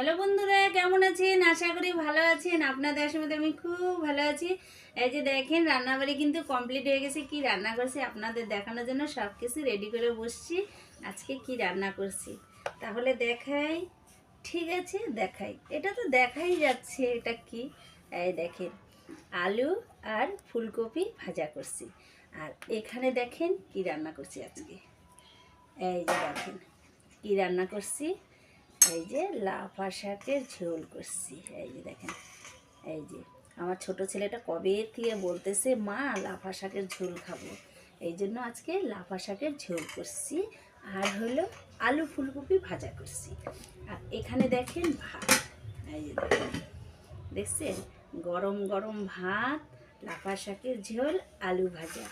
Hello বন্ধুরা, কেমন আছেন? আশা করি ভালো আছেন। আপনাদের সঙ্গে আমি খুব ভালো আছি। এই যে দেখেন, রান্নাবাড়ি কিন্তু কমপ্লিট হয়ে গেছে। কি রান্না করছি আপনাদের দেখানোর জন্য সব কিছু রেডি করে বসছি। আজকে কি রান্না করছি? তাহলে দেখাই। ঠিক আছে, দেখাই। এটা তো দেখাই যাচ্ছে, এটা কি? এই দেখেন, আলু আর ফুলকপি ভাজা করছি। আর এখানে দেখেন কি রান্না করছি আজকে। এই যে দেখেন, কি রান্না করছি? এই যে লাফা শাকের ঝোল করছি। এই যে দেখেন, এই যে আমার ছোট ছেলেটা কবে থেকে বলতেছে, মা লাফা শাকের ঝোল খাব। এই জন্য আজকে লাফা শাকের ঝোল করছি আর হলো আলু ফুলকপি ভাজা করছি। আর এখানে দেখেন ভাত। এই যে দেখেন, দেখছেন? গরম গরম ভাত লাফা শাকের ঝোল, আলু ভাজা।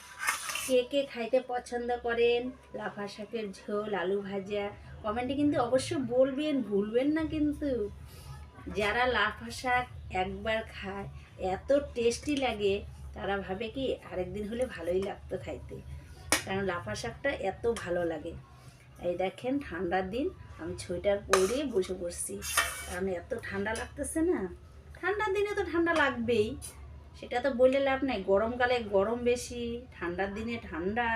কে কে খাইতে পছন্দ করেন? লাফা শাকের ঝোল, আলু ভাজা। কমেন্টে কিন্তু অবশ্য বলবেন, ভুলবেন না কিন্তু। যারা লাফা শাক একবার খায়, এত টেস্টি লাগে, তারা ভাবে কি আরেকদিন হলে ভালোই লাগতো খাইতে। কারণ লাফা শাকটা এত ভালো লাগে। এই দেখেন, ঠান্ডার দিন আমি সোয়েটার পরে বসে পড়ছি। কারণ এত ঠান্ডা লাগতেছে না। ঠান্ডার দিনে তো ঠান্ডা লাগবেই। সেটা তো বললে লাভ নাই। গরমকালে গরম বেশি, ঠান্ডার দিনে ঠান্ডা।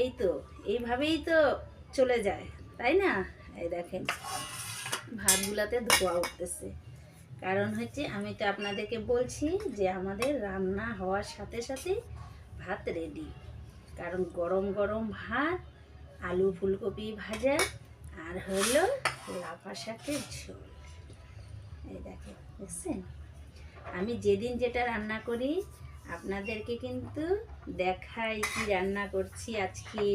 এই তো, এইভাবেই তো চলে যায়, তাই না? এই দেখেন, ভাতগুলাতে ধোয়া উঠতেছে। কারণ হচ্ছে আমি তো আপনাদেরকে বলছি যে আমাদের রান্না হওয়ার সাথে সাথে ভাত রেডি কারণ গরম গরম ভাত, আলু ফুলকপি ভাজা আর হলো লাফা শাকের ঝোল। এই দেখেন, দেখছেন? আমি যেদিন যেটা রান্না করি, আপনাদেরকে কিন্তু দেখাই কি রান্না করছি আজকে,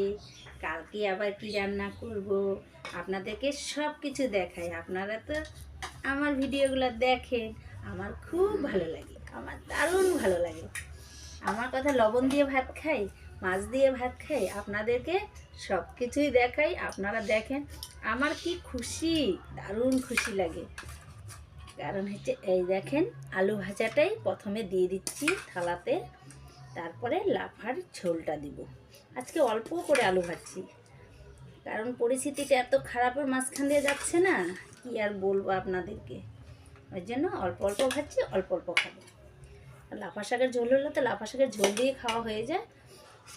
কালকে আবার কি রান্না করব, আপনাদেরকে সব কিছু দেখাই। আপনারা তো আমার ভিডিওগুলো দেখেন, আমার খুব ভালো লাগে, আমার দারুণ ভালো লাগে। আমার কথা লবণ দিয়ে ভাত খাই, মাছ দিয়ে ভাত খাই, আপনাদেরকে সব কিছুই দেখাই, আপনারা দেখেন, আমার কি খুশি, দারুণ খুশি লাগে। কারণ হচ্ছে এই দেখেন, আলু ভাজাটাই প্রথমে দিয়ে দিচ্ছি থালাতে, তারপরে লাফার ঝোলটা দিব। আজকে অল্প করে আলু ভাজছি, কারণ পরিস্থিতিটা এত খারাপের মাঝখান দিয়ে যাচ্ছে না, কি আর বলব আপনাদেরকে? ওই জন্য অল্প অল্প ভাজছি, অল্প অল্প খাব। লাফা শাকের ঝোল হলে তো লাফা শাকের ঝোল দিয়ে খাওয়া হয়ে যায়।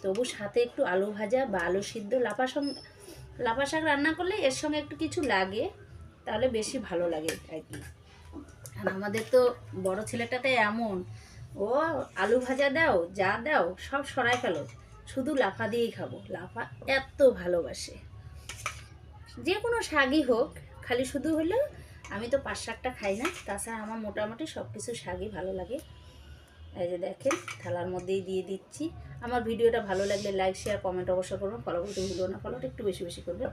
তবু সাথে একটু আলু ভাজা বা আলু সিদ্ধ, লাফা সঙ্গে লাফা শাক রান্না করলে এর সঙ্গে একটু কিছু লাগে, তাহলে বেশি ভালো লাগে আর কি। আর আমাদের তো বড় ছেলেটাতে এমন। ও আলু ভাজা দাও, যা দাও, সব সরাই ফেলো। শুধু লাফা দিয়েই খাব। লাফা এত ভালোবাসে। যে কোনো শাকই হোক, খালি শুধু হলো আমি তো পাঁচ শাকটা খাই না, তাছাড়া আমার মোটামুটি সব কিছু শাকই ভালো লাগে। এই যে দেখেন, থালার মধ্যেই দিয়ে দিচ্ছি। আমার ভিডিওটা ভালো লাগলে লাইক শেয়ার কমেন্ট অবশ্যই করবেন। ফলো করতে ভুলো না ফলোটা একটু বেশি বেশি করবেন।